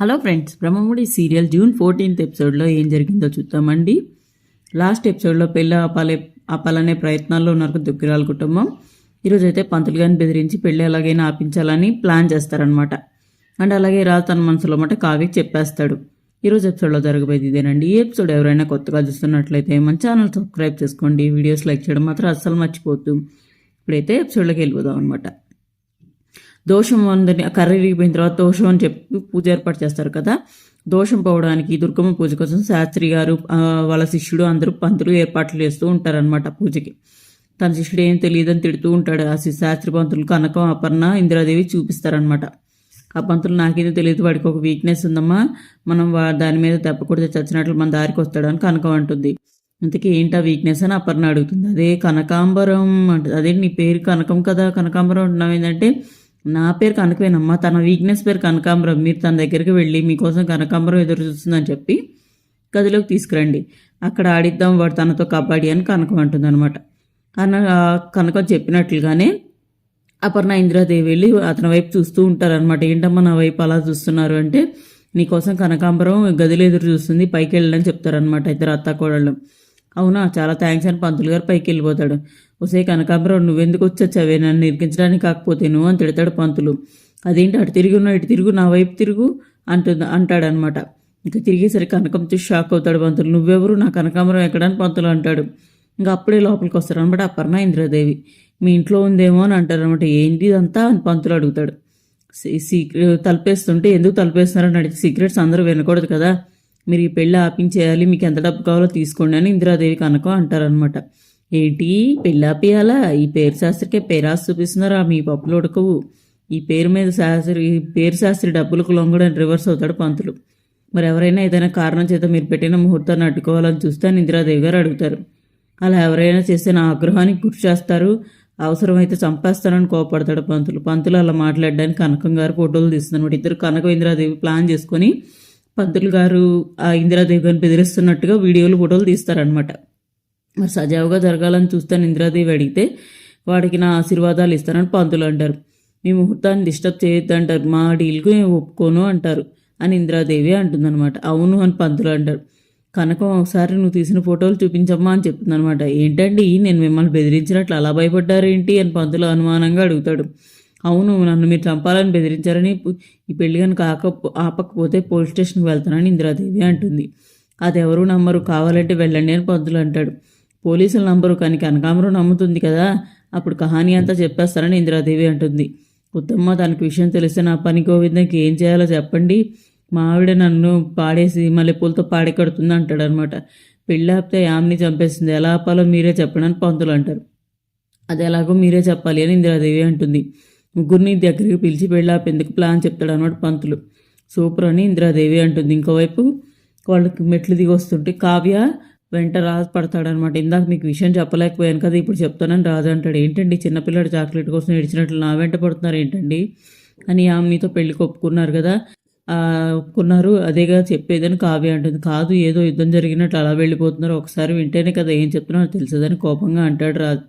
Hello friends Brahmamudi serial June fourteenth ఎపిసోడ్లో ఏం జరిగిందో చూద్దామండి. లాస్ట్ ఎపిసోడ్లో పెళ్ళి ఆపాలే ఆపాలనే ప్రయత్నాల్లో ఉన్నారు దుక్కిరాల కుటుంబం. ఈరోజు అయితే పంతులు గారిని బెదిరించి పెళ్ళి ఎలాగైనా ఆపించాలని ప్లాన్ చేస్తారనమాట అండ్ అలాగే రాజు తన మనసులో మాట కావ్యకి చెప్పేస్తాడు. ఈరోజు ఎపిసోడ్లో జరగబోయేది ఇదేనండి. ఈ ఎపిసోడ్ ఎవరైనా కొత్తగా చూస్తున్నట్లయితే మన ఛానల్ సబ్స్క్రైబ్ చేసుకోండి. వీడియోస్ లైక్ చేయడం మాత్రం అస్సలు మర్చిపోతూ ఇప్పుడైతే ఎపిసోడ్లోకి వెళ్ళిపోదాం అనమాట దోషం ఉందని కర్రీ విరిగిపోయిన తర్వాత దోషం అని చెప్పి పూజ ఏర్పాటు చేస్తారు కదా. దోషం పోవడానికి దుర్గమ్మ పూజ కోసం శాస్త్రి గారు వాళ్ళ శిష్యుడు అందరూ పంతులు ఏర్పాట్లు చేస్తూ ఉంటారనమాట పూజకి. తన శిష్యుడు ఏం తెలియదని తిడుతూ ఉంటాడు. ఆ శాస్త్రి పంతులు కనకం అపర్ణ ఇందిరాదేవి చూపిస్తారనమాట ఆ పంతులు నాకేదో తెలియదు వాడికి ఒక వీక్నెస్ ఉందమ్మా. మనం వా- దాని మీద తప్పకూడదు చచ్చినట్లు మన దారికి వస్తాడు అని కనకం అంటుంది. ఇంతకీ ఏంటా వీక్నెస్ అని అపర్ణ అడుగుతుంది. అదే కనకాంబరం అంటే అదే నీ పేరు కనకం కదా. కనకాంబరం అంటున్నావు ఏంటంటే నా పేరు కనకమేనమ్మా తన వీక్నెస్ పేరు కనకాంబరం. మీరు తన దగ్గరికి వెళ్ళి మీకోసం కనకాంబరం ఎదురు చూస్తుందని చెప్పి గదిలోకి తీసుకురండి. అక్కడ ఆడిద్దాం వాడు తనతో కబడ్డీ అని కనకం అంటుంది అనమాట అన్న కనకం చెప్పినట్లుగానే అపర్ణ ఇందిరాదేవి వెళ్ళి అతని వైపు చూస్తూ ఉంటారనమాట ఏంటమ్మా నా వైపు అలా చూస్తున్నారు? అంటే నీకోసం కనకాంబరం గదిలో ఎదురు చూస్తుంది పైకి వెళ్ళని చెప్తారనమాట ఇద్దరు అత్త కోడళ్ళు అవునా? చాలా థ్యాంక్స్ అని పంతులు గారు పైకి వెళ్ళిపోతాడు. ఒసే కనకాంబరం నువ్వెందుకు వచ్చావే నన్ను ఇరికించడానికి కాకపోతే నువ్వు అని తిడతాడు పంతులు. అదేంటి? అటు తిరిగి ఉన్నా ఇటు తిరుగు నా వైపు తిరుగు అంటుంది అంటాడనమాట. ఇంకా తిరిగేసరికి కనకం చూసి షాక్ అవుతాడు పంతులు. నువ్వెవరు? నా కనకాంబరం ఎక్కడని పంతులు అంటాడు. ఇంకా అప్పుడే లోపలికి వస్తారు అనమాట అపర్ణ ఇంద్రదేవి. మీ ఇంట్లో ఉందేమో అని అంటారనమాట. ఏంటి ఇదంతా అని పంతులు అడుగుతాడు. సీక్రెట్ తలపేస్తుంటే ఎందుకు తలపేస్తున్నారని అడిగితే సీక్రెట్స్ అందరూ వినకూడదు కదా. మీరు ఈ పెళ్ళి ఆపించేయాలి మీకు ఎంత డబ్బు కావాలో తీసుకోండి అని ఇందిరాదేవి కనకం అంటారనమాట ఏంటి? పెళ్ళి ఆపేయాలా? ఈ పేరు శాస్త్రికే పేరాస్ చూపిస్తున్నారా? మీ పప్పులు ఉడకవు. ఈ పేరు మీద శాస్త్రి ఈ పేరు శాస్త్రి డబ్బులకు లొంగడానికి రివర్స్ అవుతాడు పంతులు. మరి ఎవరైనా ఏదైనా కారణం చేత మీరు పెట్టిన ముహూర్తాన్ని అడ్డుకోవాలని చూస్తే అని ఇందిరాదేవి గారు అడుగుతారు. అలా ఎవరైనా చేస్తే నా ఆగ్రహానికి గురి చేస్తారు. అవసరమైతే చంపేస్తానని కోపడతాడు పంతులు. పంతులు అలా మాట్లాడడానికి కనకం గారు ఫోటోలు తీస్తున్నమాట ఇద్దరు కనక ఇందిరాదేవి ప్లాన్ చేసుకొని పంతులు గారు ఆ ఇందిరాదేవి గారిని బెదిరిస్తున్నట్టుగా వీడియోలు ఫోటోలు తీస్తారనమాట మరి సజావుగా జరగాలని చూస్తాను ఇందిరాదేవి అడిగితే వాడికి నా ఆశీర్వాదాలు ఇస్తానని పంతులు అంటారు. మీ ముహూర్తాన్ని డిస్టర్బ్ చేయొద్దు అంటారు మా డీల్కు నేను ఒప్పుకోను అంటారు అని ఇందిరాదేవి అంటుందన్నమాట. అవును అని పంతులు అంటారు. కనకం ఒకసారి నువ్వు తీసిన ఫోటోలు చూపించమ్మా అని చెప్తుందనమాట ఏంటండి నేను మిమ్మల్ని బెదిరించినట్లు అలా భయపడ్డారేంటి అని పంతులు అనుమానంగా అడుగుతాడు. అవును నన్ను మీరు చంపాలని బెదిరించారని ఈ పెళ్ళి కనుక ఆక ఆపకపోతే పోలీస్ స్టేషన్కి వెళ్తానని ఇందిరాదేవి అంటుంది. అది ఎవరు నమ్మరు కావాలంటే వెళ్ళండి అని పంతులు అంటాడు. పోలీసుల నంబరు కానీ కనకాంబరం నమ్ముతుంది కదా. అప్పుడు కహాని అంతా చెప్పేస్తారని ఇందిరాదేవి అంటుంది. ఉత్తమ్మ తనకు విషయం తెలిస్తే నా పని గోవిందకి ఏం చేయాలో చెప్పండి. మా ఆవిడ నన్ను పాడేసి మల్లెపూలతో పాడెకడుతుంది అంటాడు అనమాట పెళ్ళి ఆపితే యామ్ని చంపేస్తుంది ఎలా ఆపాలో మీరే చెప్పండి అని పంతులు అంటారు. అది ఎలాగో మీరే చెప్పాలి అని ఇందిరాదేవి అంటుంది. ముగ్గురిని దగ్గరికి పిలిచి పెళ్ళి ఆపేందుకు ప్లాన్ చెప్తాడు అనమాట పంతులు. సూపర్ అని ఇందిరాదేవి అంటుంది. ఇంకోవైపు వాళ్ళకి మెట్లు దిగి వస్తుంటే కావ్య వెంట రాజు పడతాడనమాట ఇందాక మీకు విషయం చెప్పలేకపోయాను కదా ఇప్పుడు చెప్తానని రాజు అంటాడు. ఏంటండి చిన్నపిల్లడు చాక్లెట్ కోసం ఏడిచినట్లు నా వెంట పడుతున్నారు ఏంటండి? అని ఆమె మీతో పెళ్ళికి ఒప్పుకున్నారు కదా. ఒప్పుకున్నారు. అదేగా చెప్పేదని కావ్య అంటుంది. కాదు ఏదో యుద్ధం జరిగినట్లు అలా వెళ్ళిపోతున్నారు. ఒకసారి వింటేనే కదా ఏం చెప్తున్నారో తెలుసదని కోపంగా అంటాడు రాజు.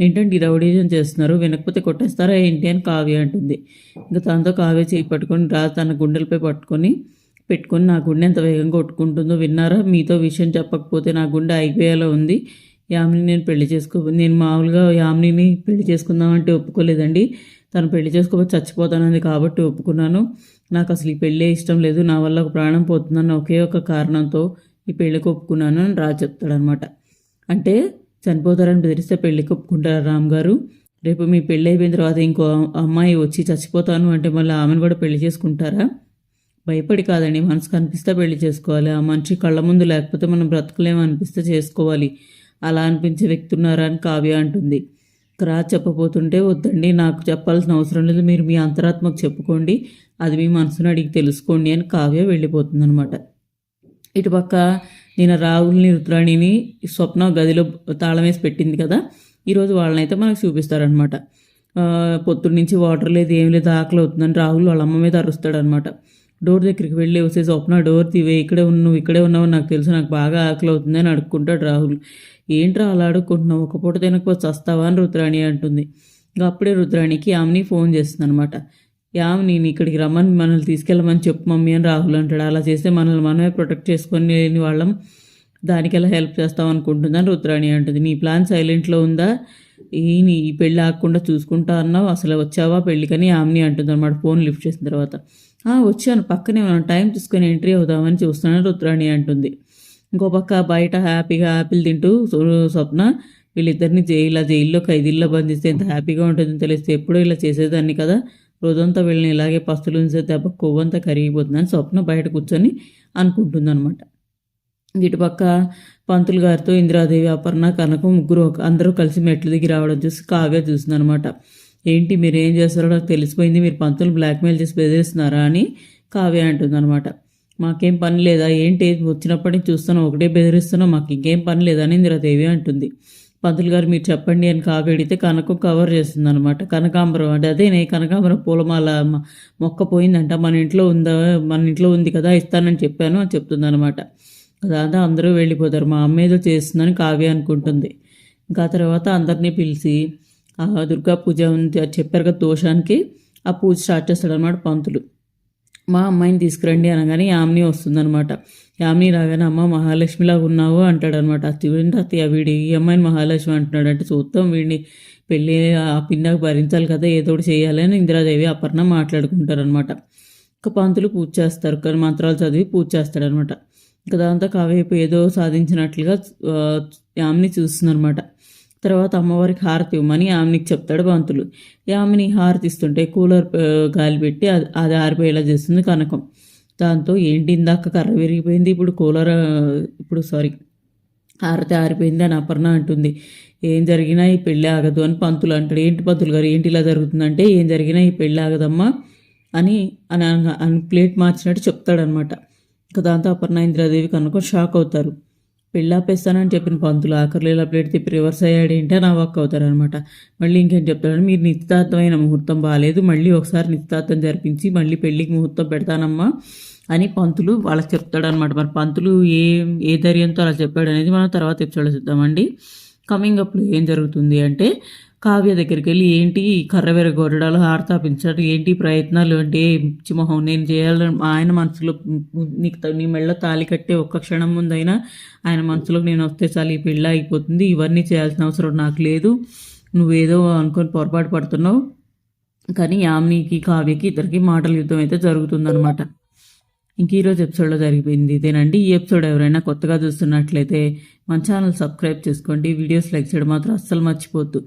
ఏంటంటే రౌడీజం చేస్తున్నారు? వినకపోతే కొట్టేస్తారా ఏంటి అని కావ్య అంటుంది. ఇంకా తనతో కావ్య చేయి పట్టుకొని రా తన గుండెలపై పట్టుకొని పెట్టుకొని నా గుండె ఎంత వేగంగా కొట్టుకుంటుందో విన్నారా? మీతో విషయం చెప్పకపోతే నా గుండె అయిపోయేలా ఉంది. యామిని నేను పెళ్ళి చేసుకో నేను మామూలుగా యామినిని పెళ్ళి చేసుకుందామంటే ఒప్పుకోలేదండి. తను పెళ్ళి చేసుకోకపోతే చచ్చిపోతానంది కాబట్టి ఒప్పుకున్నాను. నాకు అసలు ఈ పెళ్ళే ఇష్టం లేదు. నా వల్ల ఒక ప్రాణం పోతుందన్న ఒకే ఒక కారణంతో ఈ పెళ్ళికి ఒప్పుకున్నాను అని రా చెప్తాడనమాట అంటే చనిపోతారని బెదిరిస్తే పెళ్ళికి ఒప్పుకుంటారా రామ్ గారు? రేపు మీ పెళ్ళి అయిపోయిన తర్వాత ఇంకో అమ్మాయి వచ్చి చచ్చిపోతాను అంటే మళ్ళీ ఆమెను కూడా పెళ్ళి చేసుకుంటారా? భయపడి కాదండి మనసు కనిపిస్తే పెళ్ళి చేసుకోవాలి. ఆ మనిషి కళ్ళ ముందు లేకపోతే మనం బ్రతకలేము అనిపిస్తే చేసుకోవాలి. అలా అనిపించే వ్యక్తి ఉన్నారా అని కావ్య అంటుంది. క్రా చెప్పబోతుంటే వద్దండి నాకు చెప్పాల్సిన అవసరం లేదు మీరు మీ అంతరాత్మకు చెప్పుకోండి అది మీ మనసును అడిగి తెలుసుకోండి అని కావ్య వెళ్ళిపోతుందనమాట ఇటుపక్క నేను రాహుల్ని రుద్రాణిని స్వప్న గదిలో తాళం వేసి పెట్టింది కదా ఈరోజు వాళ్ళనైతే మనకు చూపిస్తారనమాట పొత్తుడి నుంచి వాటర్ లేదు ఏం లేదు ఆకలి అవుతుందని రాహుల్ వాళ్ళ అమ్మ మీద అరుస్తాడనమాట డోర్ దగ్గరికి వెళ్ళి వచ్చే స్వప్న డోర్ తీవే ఇక్కడే ఉన్నావు ఇక్కడే ఉన్నావు నాకు తెలుసు నాకు బాగా ఆకలి అవుతుందని అడుక్కుంటాడు రాహుల్. ఏంట్రా అలా అడుక్కుంటున్నావు? ఒక పూట తినకపోతే వస్తావా అని రుద్రాణి అంటుంది. ఇంకా అప్పుడే రుద్రాణికి ఆమెని ఫోన్ చేస్తుంది అనమాట యామిని నేను ఇక్కడికి రమ్మని మనల్ని తీసుకెళ్ళమని చెప్పు మమ్మీ అని రాహుల్ అంటాడు. అలా చేస్తే మనల్ని మనమే ప్రొటెక్ట్ చేసుకొని లేని వాళ్ళం. దానికి ఎలా హెల్ప్ చేస్తాం అనుకుంటుందని రుద్రాణి అంటుంది. నీ ప్లాన్ సైలెంట్లో ఉందా? ఈ నీ ఈ పెళ్ళి ఆగకుండా చూసుకుంటా అన్నావు. అసలు వచ్చావా పెళ్ళికని? ఆమెని అంటుంది అనమాట. ఫోన్ లిఫ్ట్ చేసిన తర్వాత. వచ్చాను. పక్కనే మనం టైం తీసుకొని ఎంట్రీ అవుదామని చూస్తున్నాను రుద్రాణి అంటుంది. ఇంకో పక్క బయట హ్యాపీగా యాపిల్ తింటూ స్వప్న వీళ్ళిద్దరిని జైలు జైల్లో ఖైదీల్లో బంధిస్తే ఎంత హ్యాపీగా ఉంటుందని తెలిస్తే ఎప్పుడూ ఇలా చేసేదాన్ని కదా. రోజంతా వెళ్ళిన ఇలాగే పస్తులుంచే దెబ్బ కొవ్వంతా కరిగిపోతుందని స్వప్న బయట కూర్చొని అనుకుంటుందన్నమాట. ఇటుపక్క పంతులు గారితో ఇందిరాదేవి అపర్ణ కనకం ముగ్గురు ఒక- అందరూ కలిసి మెట్లు దిగి రావడం చూసి కావ్య చూస్తుందన్నమాట ఏంటి మీరు ఏం చేస్తారో నాకు తెలిసిపోయింది మీరు పంతులు బ్లాక్మెయిల్ చేసి బెదిరిస్తున్నారా అని కావ్య అంటుందన్నమాట. మాకేం పని లేదా? ఏంటి? వచ్చినప్పటి నుంచి చూస్తున్నాం ఒకటే బెదిరిస్తున్నాం మాకు ఇంకేం పని లేదా అని ఇందిరాదేవి అంటుంది. పంతులు గారు మీరు చెప్పండి అని కావ్య కనకం కవర్ చేస్తుంది అనమాట కనకాంబరం అంటే అదే నే కనకాంబరం పూలమాల మొక్క పోయిందంట. మన ఇంట్లో ఉందా మన ఇంట్లో ఉంది కదా ఇస్తానని చెప్పాను అని చెప్తుంది అనమాట దాంతో అందరూ వెళ్ళిపోతారు. మా అమ్మ ఏదో చేస్తుందని కావ్య అనుకుంటుంది. ఇంకా ఆ తర్వాత అందరినీ పిలిచి ఆ దుర్గా పూజ ఉంది చెప్పారు కదా దోషానికి ఆ పూజ స్టార్ట్ చేస్తాడు అనమాట పంతులు. మా అమ్మాయిని తీసుకురండి అనగానే యామిని వస్తుందనమాట యామిని రాగానే అమ్మ మహాలక్ష్మిలాగా ఉన్నావు అంటాడనమాట చూడండి అత్తయ్య వీడి ఈ అమ్మాయిని మహాలక్ష్మి అంటున్నాడు అంటే చూద్దాం వీడిని పెళ్ళి ఆ పిన్నకు భరించాలి కదా ఏదో ఒకటి చేయాలని ఇందిరాదేవి అపర్ణ మాట్లాడుకుంటారనమాట ఇంకా పంతులు పూజ చేస్తారు కానీ మంత్రాలు చదివి పూజ చేస్తాడనమాట ఇంకా దాంతో కావేపు ఏదో సాధించినట్లుగా యామిని చూస్తుందనమాట తర్వాత అమ్మవారికి హారతి ఇవ్వమని ఆమెనికి చెప్తాడు పంతులు ఆమెని హారతి ఇస్తుంటే కూలర్ గాలి పెట్టి అది అది ఆరిపోయేలా చేస్తుంది కనకం. దాంతో ఏంటి ఇందాక కర్ర విరిగిపోయింది ఇప్పుడు కూలర్ ఇప్పుడు సారీ హారతి ఆరిపోయింది అని అపర్ణ అంటుంది. ఏం జరిగినా ఈ పెళ్ళి ఆగదు అని పంతులు అంటాడు. ఏంటి పంతులు గారు ఏంటి ఇలా జరుగుతుందంటే ఏం జరిగినా ఈ పెళ్ళి ఆగదమ్మా అని అని అని ప్లేట్ మార్చినట్టు చెప్తాడనమాట ఇంకా దాంతో అపర్ణ ఇంద్రాదేవి కనుక షాక్ అవుతారు. పెళ్ళాపేస్తానని చెప్పిన పంతులు ఆఖరిలో ఇలా ప్లేట్ తిప్పి రివర్స్ అయ్యాడు. నా వాక్ అవుతారనమాట మళ్ళీ ఇంకేం చెప్తాడు? మీరు నిశ్చితార్థమైన ముహూర్తం బాగాలేదు మళ్ళీ ఒకసారి నిశ్చితార్థం జరిపించి మళ్ళీ పెళ్ళికి ముహూర్తం పెడతానమ్మా అని పంతులు వాళ్ళకి చెప్తాడనమాట మరి పంతులు ఏ ఏ ధైర్యంతో అలా చెప్పాడు అనేది మనం తర్వాత ఎపిసోడ్లో చూద్దామండి. కమింగ్ అప్లో ఏం జరుగుతుంది అంటే కావ్య దగ్గరికి వెళ్ళి ఏంటి ఈ కర్ర విరగొట్టడాలు హారతాపించడం ఏంటి ప్రయత్నాలు? అంటే చిమోహం నేను చేయాలని ఆయన మనసులో నీకు నీ మెళ్ళ తాళి కట్టే ఒక్క క్షణం ముందైనా ఆయన మనసులోకి నేను వస్తే చాలు ఈ పెళ్ళి అయిపోతుంది ఇవన్నీ చేయాల్సిన అవసరం నాకు లేదు. నువ్వేదో అనుకొని పొరపాటు పడుతున్నావు. కానీ యామ్నికి కావ్యకి ఇద్దరికి మాటల యుద్ధం అయితే జరుగుతుందన్నమాట. ఇంక ఈరోజు ఎపిసోడ్లో జరిగిపోయింది ఇదేనండి. ఈ ఎపిసోడ్ ఎవరైనా కొత్తగా చూస్తున్నట్లయితే మన ఛానల్ సబ్స్క్రైబ్ చేసుకోండి. వీడియోస్ లైక్ చేయడం మాత్రం అస్సలు మర్చిపోద్దు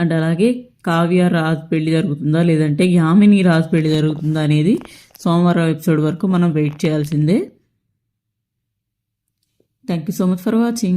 అండ్ అలాగే కావ్య రాజ్ పెళ్ళి జరుగుతుందా? లేదంటే యామిని రాజ్ పెళ్ళి జరుగుతుందా అనేది సోమవారం ఎపిసోడ్ వరకు మనం వెయిట్ చేయాల్సిందే. Thank you so much for watching